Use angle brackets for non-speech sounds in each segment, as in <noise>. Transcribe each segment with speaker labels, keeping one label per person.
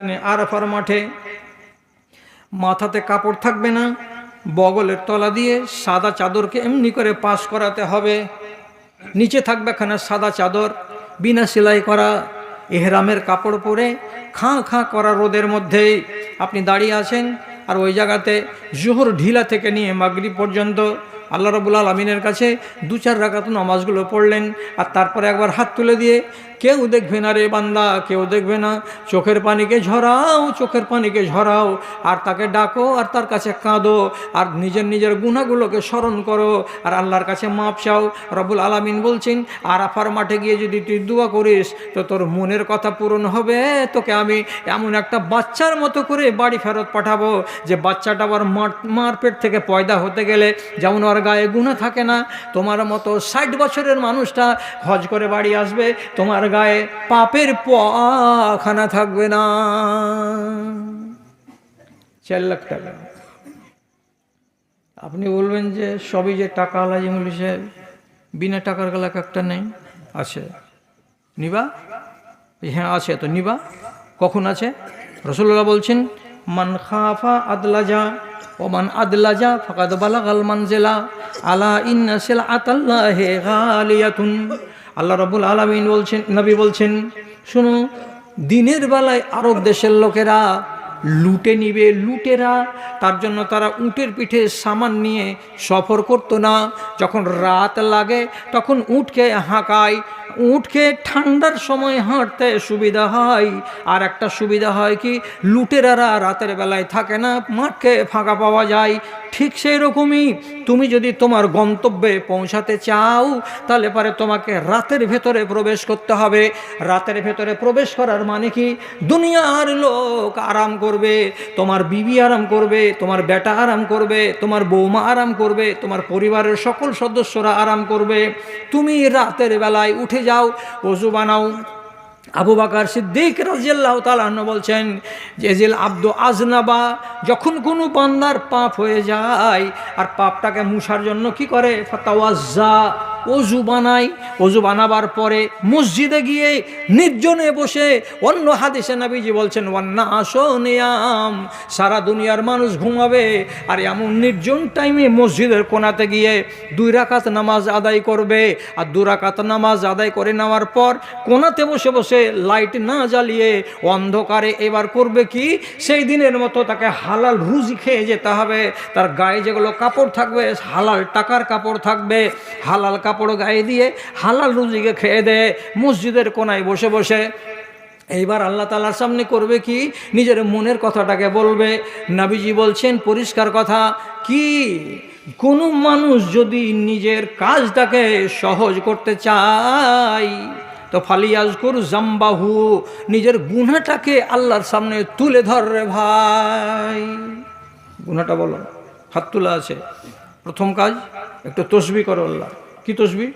Speaker 1: আরাফার মাঠে মাথাতে কাপড় থাকবে না, বগলের তলা দিয়ে সাদা চাদরকে এমনি করে পাশ করাতে হবে। নিচে থাকবে খানা সাদা চাদর, বিনা সেলাই করা, এহরামের কাপড় পরে খাঁ খাঁ করা রোদের মধ্যেই আপনি দাঁড়িয়ে আছেন আর ওই জায়গাতে জোহর ঢিলা থেকে নিয়ে মাগরি পর্যন্ত আল্লাহ রবুল আলমিনের কাছে দু চার রাকাত নামাজগুলো পড়লেন আর তারপরে একবার হাত তুলে দিয়ে কেউ দেখবে না রে বান্দা, কেউ দেখবে না। চোখের পানিকে ঝরাও, চোখের পানিকে ঝরাও, আর তাকে ডাকো, আর তার কাছে কাঁদো, আর নিজের নিজের গুণাগুলোকে স্মরণ করো, আর আল্লাহর কাছে মাপ চাও। রবুল আলামিন বলছেন আর আফার মাঠে গিয়ে যদি তুই দোয়া করিস, তো তোর মনের কথা পূরণ হবে। তোকে আমি এমন একটা বাচ্চার মতো করে বাড়ি ফেরত পাঠাবো, যে বাচ্চাটা আবার মার মার পেট থেকে পয়দা হতে গেলে যেমন ওর গায়ে গুণা থাকে না, তোমার মতো ষাট বছরের মানুষটা হজ করে বাড়ি আসবে, তোমার গায়ে পাপের পাখানা থাকবে না। চার লাখ টাকা। আপনি বলবেন যে সবই যে টাকা আলা যেমন সাহেব বিনা টাকার গেলা একটা নেই? আছে। নিবা? হ্যাঁ আছে তো, নিবা। কখন আছে? রসুল্লাহ বলছেন, মান খাফা আদলা আদলাজা ও মান আদলাজা ফাকাদ বালাগাল মানজেলা আলা ইন্না সিল আতাল্লাহে গালিয়াতুন। আল্লাহ রবুল আলমিন বলছেন নবী বলছেন শুনো দিনের বেলায় আরব দেশের লোকেরা লুটে নিবে লুটেরা। তার জন্য তারা উটের পিঠে সামান নিয়ে সফর করতো না। যখন রাত লাগে, তখন উটকে হাঁকায়। উঠকে ঠান্ডার সময় হাঁটতে সুবিধা হয়। আর একটা সুবিধা হয় কি, লুটেরারা রাতের বেলায় থাকে না, মাঠকে ফাঁকা পাওয়া যায়। ঠিক সেই রকমই তুমি যদি তোমার গন্তব্যে পৌঁছাতে চাও, তাহলে পরে তোমাকে রাতের ভেতরে প্রবেশ করতে হবে। রাতের ভেতরে প্রবেশ করার মানে কি, দুনিয়ার লোক আরাম করবে, তোমার বিবি আরাম করবে, তোমার বেটা আরাম করবে, তোমার বৌমা আরাম করবে, তোমার পরিবারের সকল সদস্যরা আরাম করবে। তুমি রাতের বেলায় উঠে যাও, অজু বানাও। আবু বাকার সিদ্দিক রাজিয়াল্লাহ বলছেন, যে জিল আব্দ আজনাবা যখন কোনো বান্দার পাপ হয়ে যায়, আর পাপটাকে মুছার জন্য কি করে? ফাতাওয়াজ্জা। অজু বানাই অজু বানাবার পরে মসজিদে গিয়ে নির্জনে বসে অন্য হাদিসে নাবিজি বলছেন ওয়ান্না আসো নিয়াম। সারা দুনিয়ার মানুষ ঘুমাবে আর এমন নির্জন টাইমে মসজিদের কোনাতে গিয়ে দুই রাকাত নামাজ আদায় করবে। আর দু রাকাত নামাজ আদায় করে নেওয়ার পর কোনাতে বসে বসে লাইট না জ্বালিয়ে অন্ধকারে এবার করবে কি? সেই দিনের মতো তাকে হালাল রুজি খেয়ে যেতে হবে। তার গায়ে যেগুলো কাপড় থাকবে, হালাল টাকার কাপড় থাকবে, হালাল কাপড় গায়ে দিয়ে হালাল রুজিকে খেয়ে দেয় মসজিদের কোনায় বসে বসে। এইবার আল্লাহ তালার সামনে করবে কি? নিজের মনের কথাটাকে বলবে। নাবিজি বলছেন, পরিষ্কার কথা, কি? কোনো মানুষ যদি নিজের কাজটাকে সহজ করতে চায়, তো ফালিয়াজকুর জাম্বাহু, নিজের গুনাটাকে আল্লাহর সামনে তুলে ধর রে ভাই। গুনাটা বলো, হাত তোলা আছে। প্রথম কাজ, একটু তসবি করো আল্লাহ। কি তসবি?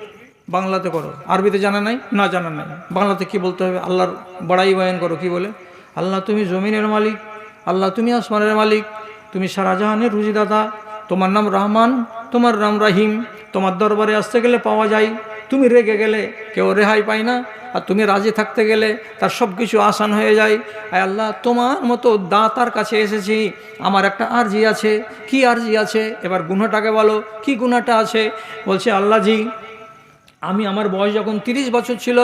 Speaker 1: বাংলাতে করো। আরবিতে জানা নাই? না, জানা নাই। বাংলাতে কি বলতে হবে? আল্লাহর বড়াই বয়ান করো, কি বলে? আল্লাহ তুমি জমিনের মালিক, আল্লাহ তুমি আসমানের মালিক, তুমি শাহজাহানের রুজিদাদা তোমার নাম রহমান, তোমার নাম রাহিম, তোমার দরবারে আসতে গেলে পাওয়া যায় তুমি রেগে গেলে কেউ রেহাই পায় না, আর তুমি রাজি থাকতে গেলে তার সব কিছু আসান হয়ে যায়। আর আল্লাহ, তোমার মতো দাতার কাছে এসেছি, আমার একটা আর্জি আছে। কি আর্জি আছে? এবার গুনাটাকে বলো, কি গুনাটা আছে? বলছে, আল্লাহজি আমি আমার বয়স যখন তিরিশ বছর ছিল,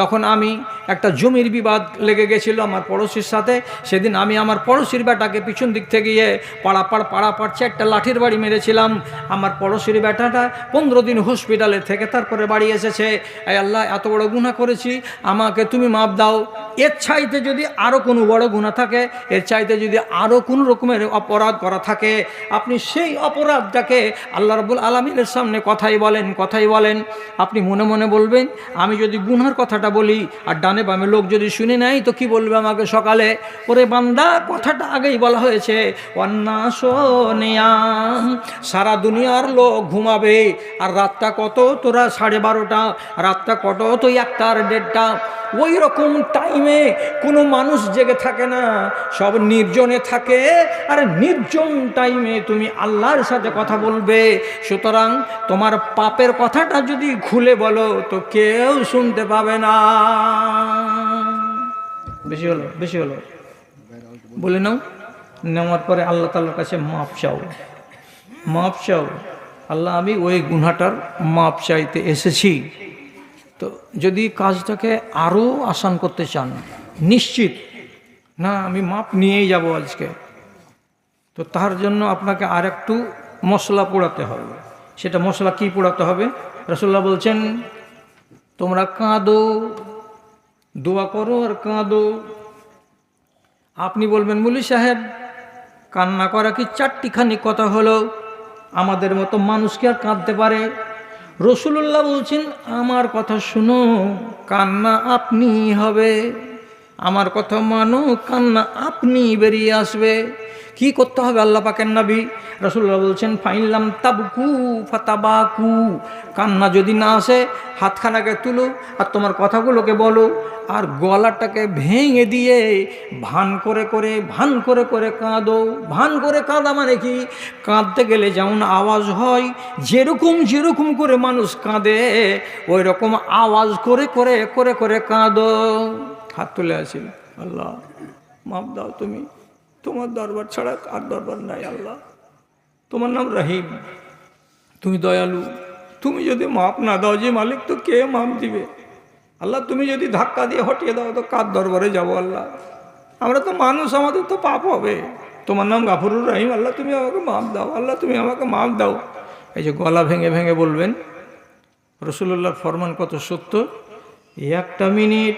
Speaker 1: তখন আমি একটা জমির বিবাদ লেগে গেছিল আমার পড়োশির সাথে। সেদিন আমি আমার পড়োশির বেটাকে পিছন দিক থেকে গিয়ে পাড়াপাড় পাড়াপাড় চারটা লাঠির বাড়ি মেরেছিলাম। আমার পড়োশির বেটাটা পনেরো দিন হসপিটালে থেকে তারপরে বাড়ি এসেছে। এই আল্লাহ, এত বড় গুণা করেছি, আমাকে তুমি মাপ দাও। এর চাইতে যদি আরও কোনো বড় গুণা থাকে, এর চাইতে যদি আরও কোনো রকমের অপরাধ করা থাকে, আপনি সেই অপরাধটাকে আল্লাহ রবুল আলমিনের সামনে কথাই বলেন কথাই বলেন। আপনি মনে মনে বলবেন, আমি যদি গুনার কথাটা বলি, আর ডানে বামে লোক যদি শুনে নেয়, তো কি বলবে আমাকে সকালে? ওরে বান্দা, কথাটা আগেই বলা হয়েছে অন্যাসনিয়াম সারা দুনিয়ার লোক ঘুমাবে, আর রাতটা কত? তোরা সাড়ে বারোটা, রাতটা কত? তো একটা আর দেড়টা। ওই রকম টাইমে কোনো মানুষ জেগে থাকে না। সব নির্জনে থাকে। আর নির্জন টাইমে তুমি আল্লাহর সাথে কথা বলবে। সুতরাং তোমার পাপের কথাটা যদি খুলে বলো, তো কেউ শুনতে পাবে না। বেশি হলো বেশি হলো। বলে নাও। নেওয়ার পরে আল্লাহ তাল্লার কাছে মাপ চাও। মাপ চাও। আল্লাহ, আমি ওই গুনাটার মাপ চাইতে এসেছি। তো যদি কাজটাকে আরও আসান করতে চান, নিশ্চিত। না, আমি মাপ নিয়েই যাব আজকে। তো তার জন্য আপনাকে আর একটু মশলা পোড়াতে হবে। সেটা মশলা কি পোড়াতে হবে? রসুল্লাহ বলছেন, তোমরা কাঁদো, দোয়া করো আর কাঁদো। আপনি বলবেন, মুলি সাহেব, কান্না করা কি চারটিখানি কথা হলো? আমাদের মতো মানুষকে আর কাঁদতে পারে? রসুল্লাহ বলছেন, আমার কথা শুনো, কান্না আপনি হবে। আমার কথা মানো, কান্না আপনি বেরিয়ে আসবে। কি করতে হবে আল্লাহ পাকের নবী? রসুল্লাহ বলছেন ফাইনলাম তাবকু ফাতাবাকু। কান্না যদি না আসে, হাতখানাকে তুলো আর তোমার কথাগুলোকে বলো আর গলাটাকে ভেঙে দিয়ে ভান করে করে, ভান করে করে কাঁদো। ভান করে কাঁদা মানে কি? কাঁদতে গেলে যেমন আওয়াজ হয়, যেরকম যেরকম করে মানুষ কাঁদে ওই রকম আওয়াজ করে করে করে করে কাঁদো। হাত তুলে আছি আল্লাহ মাপ দাও তুমি। তোমার দরবার ছাড়া আর দরবার নাই আল্লাহ। তোমার নাম রহিম। তুমি দয়ালু। তুমি যদি মাপ না দাও যে মালিক, তো কে মাপ দিবে? আল্লাহ, তুমি যদি ধাক্কা দিয়ে হটিয়ে দাও, তো কার দরবারে যাব আল্লাহ? আমরা তো মানুষ, আমাদের তো পাপ হবে। তোমার নাম গাফরুর রহিম। আল্লাহ, তুমি আমাকে মাপ দাও। আল্লাহ, তুমি আমাকে মাপ দাও। এই যে গলা ভেঙে ভেঙে বলবেন রসুল্লাহর ফরমান কত সত্য? একটা মিনিট,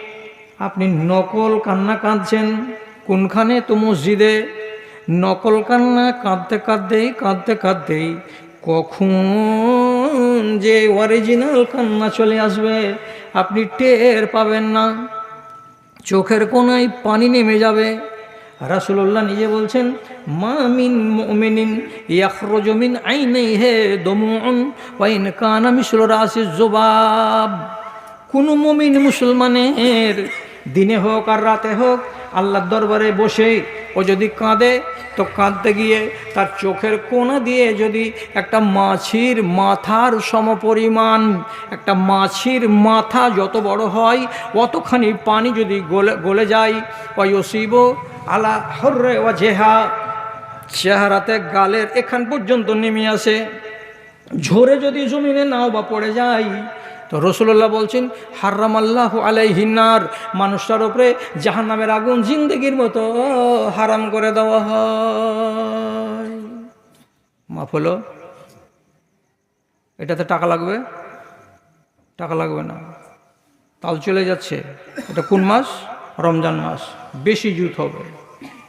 Speaker 1: আপনি নকল কান্না কাঁদছেন কোনখানে তো মসজিদে নকল কান্না কাঁদতে কাঁদতেই কাঁদতে কাঁদতেই কখন যে অরিজিনাল কান্না চলে আসবে, আপনি টের পাবেন না। চোখের কোনায় পানি নেমে যাবে। রাসুল্লাহ নিজে বলছেন, মা মিন মুমিনিন ইয়াখরুজু মিন আইনাইহি দমুউন ওয়া ইন কানা মিসলু রাসি জুবাব। কোন মুমিন মুসলমানের দিনে হোক আর রাতে হোক আল্লাহর দরবারে বসে ও যদি কাঁদে, তো কাঁদতে গিয়ে তার চোখের কোনা দিয়ে যদি একটা মাছির মাথার সমপরিমাণ, একটা মাছির মাথা যত বড় হয়, অতখানি পানি যদি গলে গলে যায় ওয়সিব আলা হর্রে ওয়া জেহা চেহারাতে গালের এখান পর্যন্ত নেমে আসে। ঝরে যদি জমিনে নাও বা পড়ে যায় তো রসুল্লাহ বলছেন হার্রাম আল্লাহ আলাইহিনার মানুষটার ওপরে জাহান নামের আগুন জিন্দগির মতো হারাম করে দেওয়া হয়। মাফ হলো? এটাতে টাকা লাগবে? টাকা লাগবে না। তাল চলে যাচ্ছে। এটা কোন মাস? রমজান মাস। বেশি জুত হবে।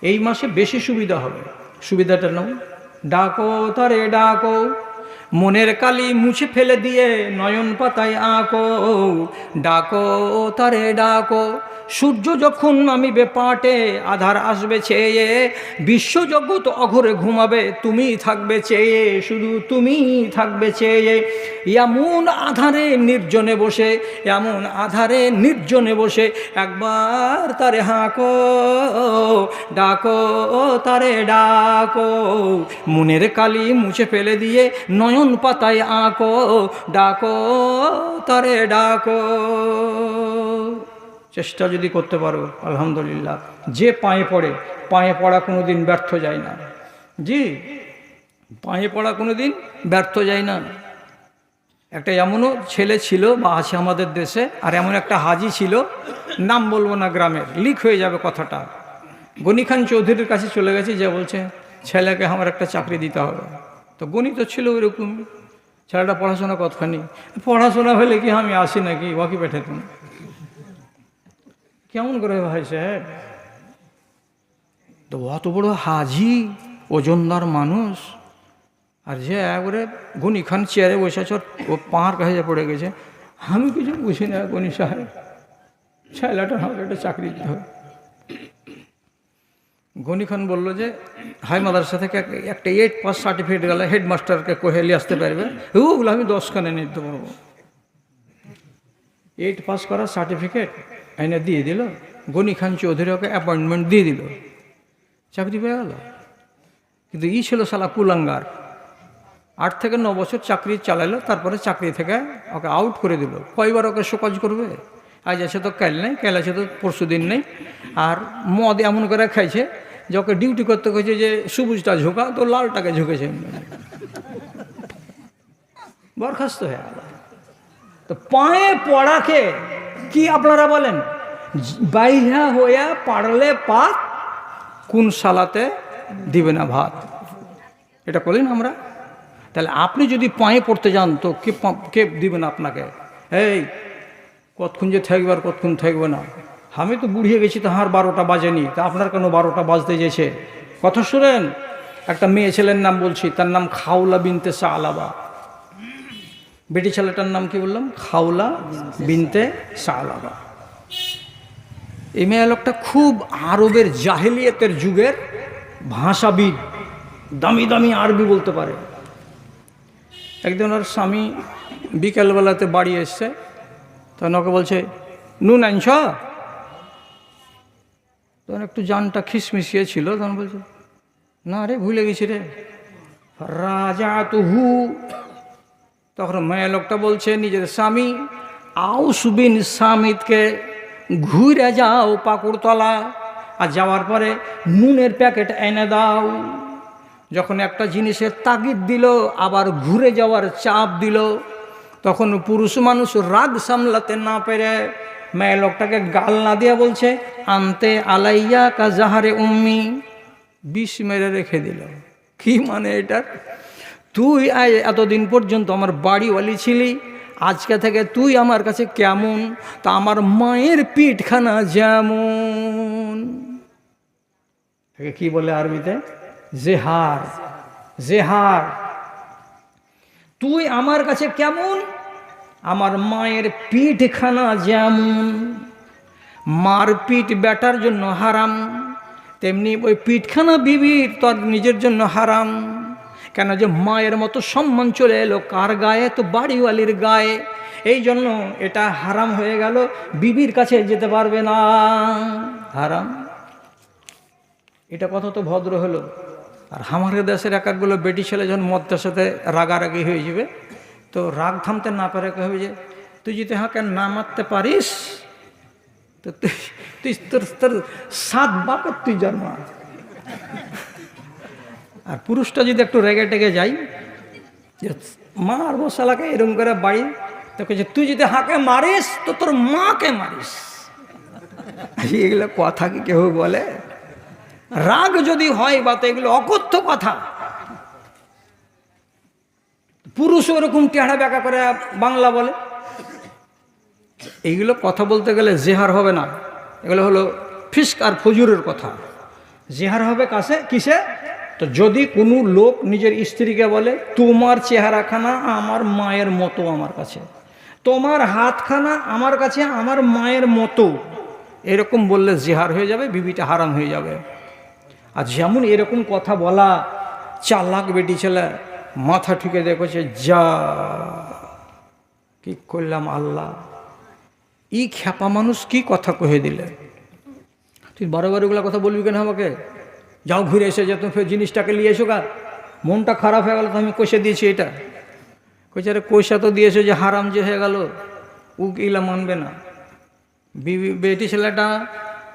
Speaker 1: এই মাসে বেশি সুবিধা হবে। সুবিধাটা নাও ডাকো তারে ডাকো। মনের কালি মুছে ফেলে দিয়ে নয়ন পাতায় আঁকো। ডাকো তারে ডাকো। সূর্য যখন নামিবে পাটে, আধার আসবে চেয়ে, বিশ্বজগৎ অঘরে ঘুমাবে, তুমি থাকবে চেয়ে, শুধু তুমি থাকবে চেয়ে। এমন আধারে নির্জনে বসে, এমন আধারে নির্জনে বসে, একবার তারে হাঁকো, ডাকো, তারে ডাকো, মনের কালি মুছে ফেলে দিয়ে, নয়ন পাতায় আঁকো, ডাকো, তারে ডাকো। চেষ্টা যদি করতে পারো, আলহামদুলিল্লাহ। যে পায়ে পড়ে, পায়ে পড়া কোনো দিন ব্যর্থ যায় না। জি, পায়ে পড়া কোনো দিন ব্যর্থ যায় না। একটা এমনও ছেলে ছিল বা আছে আমাদের দেশে, আর এমন একটা হাজি ছিল, নাম বলব না গ্রামের, লিক হয়ে যাবে কথাটা। গনি খান চৌধুরীর কাছে চলে গেছে, যে বলছে, ছেলেকে আমার একটা চাকরি দিতে হবে। তো গণি তো ছিল ওইরকম, ছেলেটা পড়াশোনা কতখানি? পড়াশোনা হলে কি আমি আসি নাকি? ওয়াকি পাঠাতাম কেমন করে ভাই সাহেব? তো অত বড় হাজি, ওজনদার মানুষ। আর যে একবারে গনি খান চেয়ারে বসে আছে, ও পাহাড় কাছে পড়ে গেছে। আমি কিছু বুঝি না গনি সাহেব। ছেলেটা আমাকে একটা চাকরি দিতে হবে। গনি খান বলল যে, হাই মাদ্রাসা থেকে এক- একটা এইট পাস সার্টিফিকেট গেলে হেডমাস্টারকে কোহেলি আসতে পারবে। ওগুলো আমি দশখানে নিতে পারব। এইট পাস করার সার্টিফিকেট এনে দিয়ে দিল। গনি খান চৌধুরী ওকে অ্যাপয়েন্টমেন্ট দিয়ে দিল। চাকরি পেয়ে গেল। কিন্তু ই ছিল সালা কুলাঙ্গার। আট থেকে ন বছর চাকরি চালালো, তারপরে চাকরি থেকে ওকে আউট করে দিল। কয়বার ওকে শোকজ করবে? আজ আছে তো কাল নেই, কাল আছে তো পরশু দিন নেই। আর মদ এমন করে খাইছে যে ওকে ডিউটি করতে হয়েছে যে, সবুজটা ঝোঁকা, তো লালটাকে ঝুঁকেছে। বরখাস্ত হয়ে গেল। তো পায়ে পড়াকে কি আপনারা বলেন? বাইহা হইয়া পারলে পাত কোন সালাতে দিবে না ভাত? এটা করলেন আমরা? তাহলে আপনি যদি পায়ে পড়তে যান তো কে কে দিবেন আপনাকে? এই, কতক্ষণ যে থাকবে আর কতক্ষণ থাকবে না? আমি তো বুড়িয়ে গেছি তো হার বারোটা বাজেনি। তা আপনার কেন বারোটা বাজতে যেছে? কথা শুনেন, একটা মেয়ে ছেলের নাম বলছি, তার নাম খাওলা বিনতে সা আলাবা বেটি ছেলেটার নাম কি বললাম? খাওলা বিনতে আলাবা এই মেয়ে লোকটা খুব আরবের জাহেলিয়তের যুগের ভাষাবিদ, দামি দামি আরবি বলতে পারে। একদিন ওর স্বামী বিকেলবেলাতে বাড়ি এসছে, তখন ওকে বলছে, নুন আনছ? তখন একটু জানটা খিসমিসিয়ে ছিল, তখন বলছে, না রে, ভুলে গেছি রে। রাজা তুহু তখন মেয়ে লোকটা বলছে, নিজের স্বামী, আও সুবিন সামিদকে ঘুরে যাও পাকুড়তলা। আর যাওয়ার পরে নুনের প্যাকেট এনে দাও। যখন একটা জিনিসের তাগিদ দিল, আবার ঘুরে যাওয়ার চাপ দিল, তখন পুরুষ মানুষ রাগ সামলাতে না পেরে মেয়ে লোকটাকে গাল না দিয়ে বলছে, আনতে আলাইয়া কা জাহারে উম্মি। বিষ মেরে রেখে দিল। কি মানে এটার তুই আজ এতদিন পর্যন্ত আমার বাড়িওয়ালি ছিলি, আজকে থেকে তুই আমার কাছে কেমন? তা আমার মায়ের পিঠখানা যেমন। কি বলে আরবিতে? জেহার জেহার। তুই আমার কাছে কেমন? আমার মায়ের পিঠখানা যেমন। মার পিঠ বেটার জন্য হারাম, তেমনি ওই পিঠখানা বিবির তোর নিজের জন্য হারাম। কেন যে মায়ের মতো সম্মান চলে এলো? কার গায়ে? তো বাড়িওয়ালির গায়ে। এই জন্য এটা হারাম হয়ে গেল। বিবির কাছে যেতে পারবে না। হারাম। এটা কথা তো ভদ্র হলো। আর আমাদের দেশের এক একগুলো বেটি ছেলে যখন মদ্দার সাথে রাগারাগি হয়ে যাবে, তো রাগ থামতে না পারে হবে যে, তুই যদি হাঁকে না মারতে পারিস, তো তুই তুই তোর তোর সাত বাপের তুই জন্ম আর পুরুষটা যদি একটু রেগে টেগে যাই যে মারবো শালাকে এরকম করে বাড়ি তো যে তুই যদি হাঁকে মারিস, তো তোর মাকে মারিস। এগুলো কথা কি কেউ বলে? রাগ যদি হয় বা তো এগুলো অকথ্য কথা। পুরুষ ওরকম টেহারা ব্যাকা করে বাংলা বলে। এইগুলো কথা বলতে গেলে জেহার হবে না। এগুলো হলো ফিস্ক আর ফজুরের কথা। জেহার হবে কাছে, কিসে? তো যদি কোনো লোক নিজের স্ত্রীকে বলে, তোমার চেহারাখানা আমার মায়ের মতো আমার কাছে। তোমার হাতখানা আমার কাছে আমার মায়ের মতো। এরকম বললে জেহার হয়ে যাবে, বিবিটা হারাম হয়ে যাবে। আর যেমন এরকম কথা বলা, চালাক বেটি ছেলে, মাথা ঠুকে দেখেছে, যা, কি করলাম আল্লাহ? ই খ্যাপা মানুষ কি কথা কহে দিলে? তুই বারবার ওগুলো কথা বলবি কেন আমাকে? যাও ঘুরে এসে যে তুমি ফের জিনিসটাকে নিয়ে এসো গা। মনটা খারাপ হয়ে গেল, তো আমি কষে দিয়েছি এটা। কইছে, আরে কষা তো দিয়েছ যে হারাম যে হয়ে গেল? ও কিলা মানবে না। বেটি ছেলেটা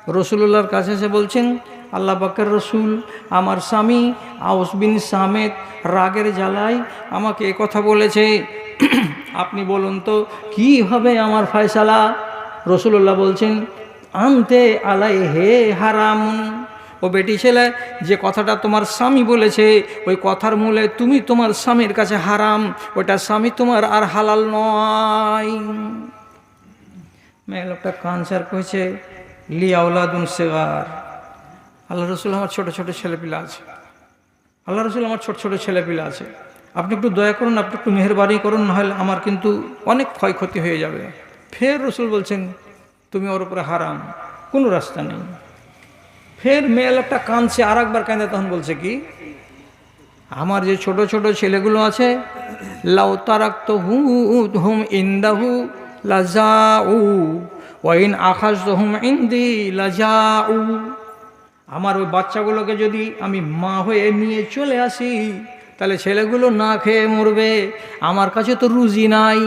Speaker 1: রসুল্লাহর কাছে এসে বলছেন, আল্লাহ বাকের রসুল, আমার স্বামী আউস বিন সামেদ রাগের জ্বালায় আমাকে এ কথা বলেছে। <clears throat> আপনি বলুন তো, কি হবে আমার ফয়সালা? রসুল্লাহ বলছেন, আনতে আলাই হে হারাম ও বেটি ছেলে, যে কথাটা তোমার স্বামী বলেছে, ওই কথার মূলে তুমি তোমার স্বামীর কাছে হারাম, ওটা স্বামী তোমার আর হালাল নয়। মেয়ে লোকটা কানসার করেছে লিয়াউলাদুন সেগার। আল্লাহ রসুল আমার ছোট ছোট ছেলেপিলা আছে। আল্লাহ রসুল আমার ছোট ছোট ছেলেপিলা আছে। আপনি একটু দয়া করুন, আপনি একটু মেহরবানি করুন, নাহলে আমার কিন্তু অনেক ক্ষয়ক্ষতি হয়ে যাবে। ফের রসুল বলছেন, তুমি ওর উপরে হারাম, কোনো রাস্তা নেই। ফের মেয়ে লোকটা কাঁদছে আর একবার কাঁদে, তখন বলছে কি, আমার যে ছোট ছোট ছেলেগুলো আছে, লাউ তারাক্ত হু হুম ইন্দাহু লাজাউ, ওয়াইন আকাশ হুম ইন্দি লাজাউ। আমার ওই বাচ্চাগুলোকে যদি আমি মা হয়ে নিয়ে চলে আসি, তাহলে ছেলেগুলো না খেয়ে মরবে, আমার কাছে তো রুজি নাই।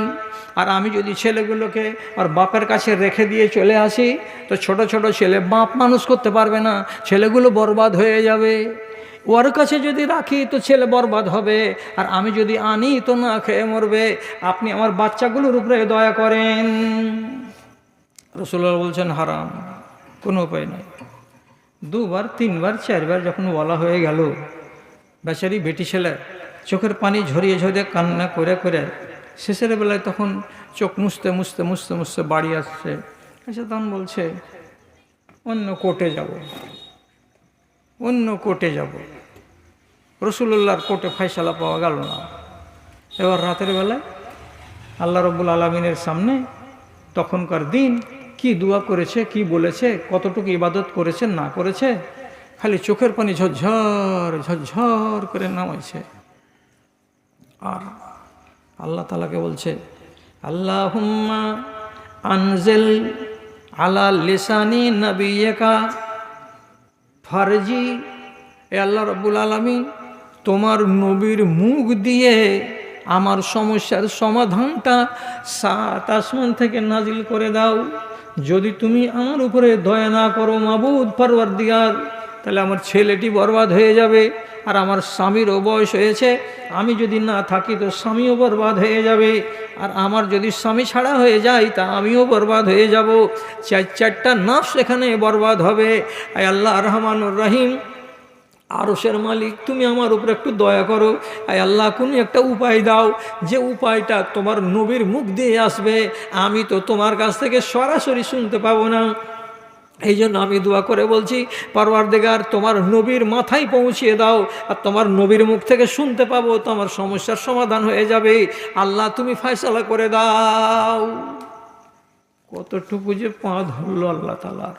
Speaker 1: আর আমি যদি ছেলেগুলোকে আর বাপের কাছে রেখে দিয়ে চলে আসি, তো ছোট ছোট ছেলে বাপ মানুষ করতে পারবে না, ছেলেগুলো বরবাদ হয়ে যাবে। ওর কাছে যদি রাখি, তো ছেলে বরবাদ হবে। আর আমি যদি আনি, তো না খেয়ে মরবে। আপনি আমার বাচ্চাগুলোর উপরে দয়া করেন। রসুল্লাহ বলছেন, হারাম, কোনো উপায় নেই। দুবার, তিনবার, চারবার যখন বলা হয়ে গেল, বেচারি বেটি ছেলে চোখের পানি ঝরিয়ে ঝরিয়ে কান্না করে করে শেষের বেলায় তখন চোখ মুছতে মুছতে মুছতে মুছতে বাড়ি আসছে। এসে তখন বলছে, অন্য কোর্টে যাব। অন্য কোর্টে যাব। রসুল্লাহর কোর্টে ফাইসালা পাওয়া গেল না। এবার রাতের বেলায় আল্লাহ রব্বুল আলমিনের সামনে তখনকার দিন কি দোয়া করেছে, কি বলেছে, কতটুকু ইবাদত করেছে, না করেছে, খালি চোখের পানি ঝরঝর ঝরঝর করে নামাইছে। আর আল্লাহ তালাকে বলছে আল্লাহ আনজেল আলা লেসানি নবিয়েকা ফারজি, এ আল্লাহ রব্বুল আলমী তোমার নবীর মুখ দিয়ে আমার সমস্যার সমাধানটা সাত আসমান থেকে নাজিল করে দাও। যদি তুমি আমার উপরে দয়া না করো, মাবুদ পারবার দিয়ার তাহলে আমার ছেলেটি বরবাদ হয়ে যাবে আর আমার স্বামীরও বয়স হয়েছে। আমি যদি না থাকি তো স্বামীও বরবাদ হয়ে যাবে। আর আমার যদি স্বামী ছাড়া হয়ে যায় তা আমিও বরবাদ হয়ে যাব। চার, চারটা নাফ সেখানে বরবাদ হবে। আল্লাহ রহমানুর রহিম। আরসের মালিক, তুমি আমার উপরে একটু দয়া করো। আয় আল্লাহ কোনো একটা উপায় দাও। যে উপায়টা তোমার নবীর মুখ দিয়ে আসবে, আমি তো তোমার কাছ থেকে সরাসরি শুনতে পাবো না। এই জন্য আমি দোয়া করে বলছি, পরওয়ারদেগার, তোমার নবীর মাথায় পৌঁছিয়ে দাও, আর তোমার নবীর মুখ থেকে শুনতে পাবো, তোমার সমস্যার সমাধান হয়ে যাবে। আল্লাহ, তুমি ফয়সালা করে দাও। কতটুকু যে পা ধরলো আল্লাহ তালার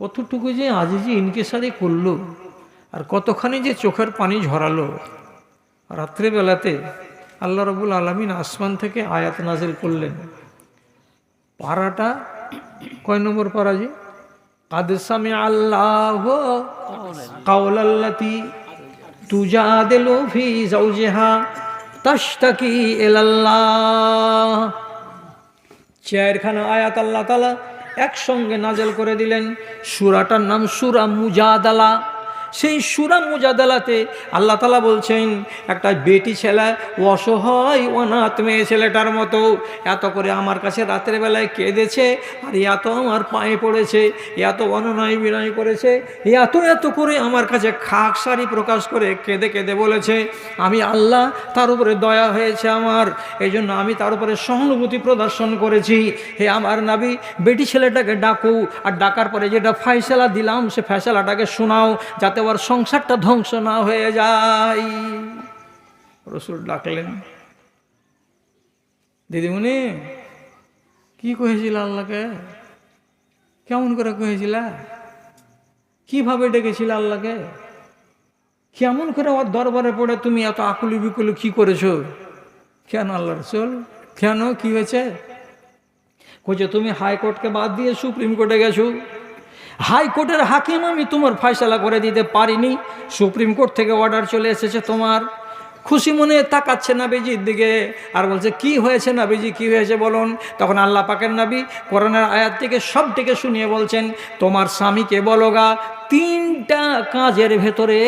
Speaker 1: কতটুকু যে আজি যে ইনকেসারি করল, আর কতখানি যে চোখের পানি ঝরালো। রাত্রেবেলাতে আল্লাহ রবুল আলমিন আসমান থেকে আয়াত নাজিল করলেন। পাড়াটা কয় নম্বর যে কাদসামে আল্লাহ কাউলাল্লাতি তুজাদিলু ফি জাওজিহা তাস্তাকি এলাল্লাহ চেয়ারখানা আয়াত আল্লাহ তালা একসঙ্গে নাজেল করে দিলেন। সুরাটার নাম সুরা মুজাদালা। সেই সুরা মুজাদালাতে আল্লাহ তালা বলছেন, একটা বেটি ছেলে অসহায়, অনাথ মেয়ে ছেলেটার মতো, এত করে আমার কাছে রাতের বেলায় কেঁদেছে, আর এত আমার পায়ে পড়েছে, এত অননয় বিনয় করেছে, এত এত করে আমার কাছে খাক সারি প্রকাশ করে কেঁদে কেঁদে বলেছে, আমি আল্লাহ তার উপরে দয়া হয়েছে আমার এই জন্য আমি তার উপরে সহানুভূতি প্রদর্শন করেছি। হে আমার নাবি, বেটি ছেলেটাকে ডাকু, আর ডাকার পরে যেটা ফাইসলা দিলাম, সে ফয়সালাটাকে শোনাও, যাতে ওর সংসারটা ধ্বংস না হয়ে যায়। রসুল ডাকলেন, দিদিমণি, কি কহেছিল আল্লাহকে? কেমন করে কহেছিল? কীভাবে ডেকেছিল আল্লাহকে? কেমন করে ওর দরবারে পড়ে তুমি এত আকুলি বিকুলি কি করেছ? কেন আল্লাহ রসুল? কেন? কি হয়েছে? কইছে, তুমি হাইকোর্টকে বাদ দিয়ে সুপ্রিম কোর্টে গেছো। হাইকোর্টের হাকিম আমি তোমার ফয়সালা করে দিতে পারিনি। সুপ্রিম কোর্ট থেকে অর্ডার চলে এসেছে তোমার। খুশি মনে তাকাচ্ছে নাবিজির দিকে আর বলছে, কি হয়েছে নাবিজি? কি হয়েছে বলুন? তখন আল্লাহ পাকের নাবি করোনার আয়াত থেকে সব থেকে শুনিয়ে বলছেন, তোমার স্বামীকে বলগা তিনটা কাজের ভেতরে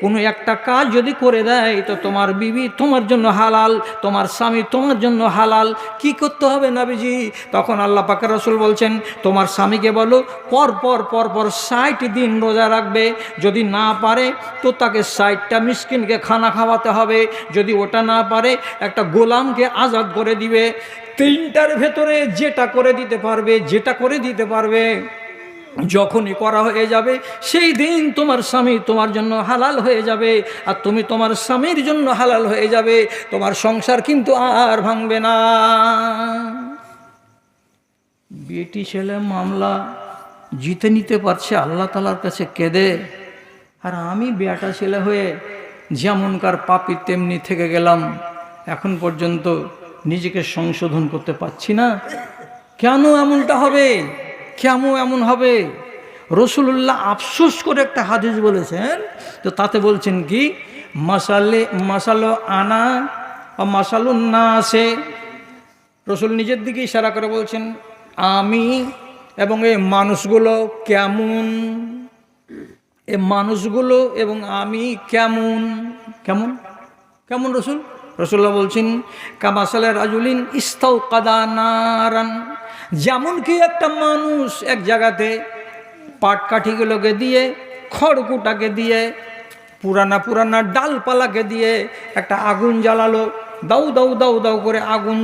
Speaker 1: কোনো একটা কাজ যদি করে দেয়, তো তোমার বিবি তোমার জন্য হালাল, তোমার স্বামী তোমার জন্য হালাল। কি করতে হবে নাবিজি? তখন আল্লাহ পাকের রসুল বলছেন, তোমার স্বামীকে বলো, পর পর পর পর ষাট দিন রোজা রাখবে। যদি না পারে, তো তাকে ষাটটা মিসকিনকে খানা খাওয়াতে হবে। যদি ওটা না পারে, একটা গোলামকে আজাদ করে দিবে। তিনটার ভেতরে যেটা করে দিতে পারবে, যেটা করে দিতে পারবে। যখনই করা হয়ে যাবে, সেই দিন তোমার স্বামী তোমার জন্য হালাল হয়ে যাবে। আর তুমি তোমার স্বামীর জন্য হালাল হয়ে যাবে। তোমার সংসার কিন্তু আর ভাঙবে না। বেটি ছেলে মামলা জিতে নিতে পারছে, আল্লাহ তালার কাছে কেঁদে। আর আমি বেটা ছেলে হয়ে যেমনকার পাপি তেমনি থেকে গেলাম। এখন পর্যন্ত নিজেকে সংশোধন করতে পারছি না। কেন এমনটা হবে? কেমন এমন হবে? রসুল্লাহ আফসোস করে একটা হাদিস বলেছেন, তো তাতে বলছেন কি? মাসালে মাসালো আনা বা মাসালুন না আসে রসুল নিজের দিকে ইশারা করে বলছেন, আমি এবং এই মানুষগুলো কেমন? এ মানুষগুলো এবং আমি কেমন? কেমন? কেমন রসুল? রসুল্লাহ বলছেন কামাসালে রাজুলিন ইস্তাও কাদানারান যেমন কি একটা মানুষ এক জায়গাতে পাটকাঠিগুলোকে দিয়ে, খড়কুটাকে দিয়ে, পুরানা পুরানা ডালপালাকে দিয়ে একটা আগুন জ্বালালো, দাউ দাউ দাউ দাউ করে আগুন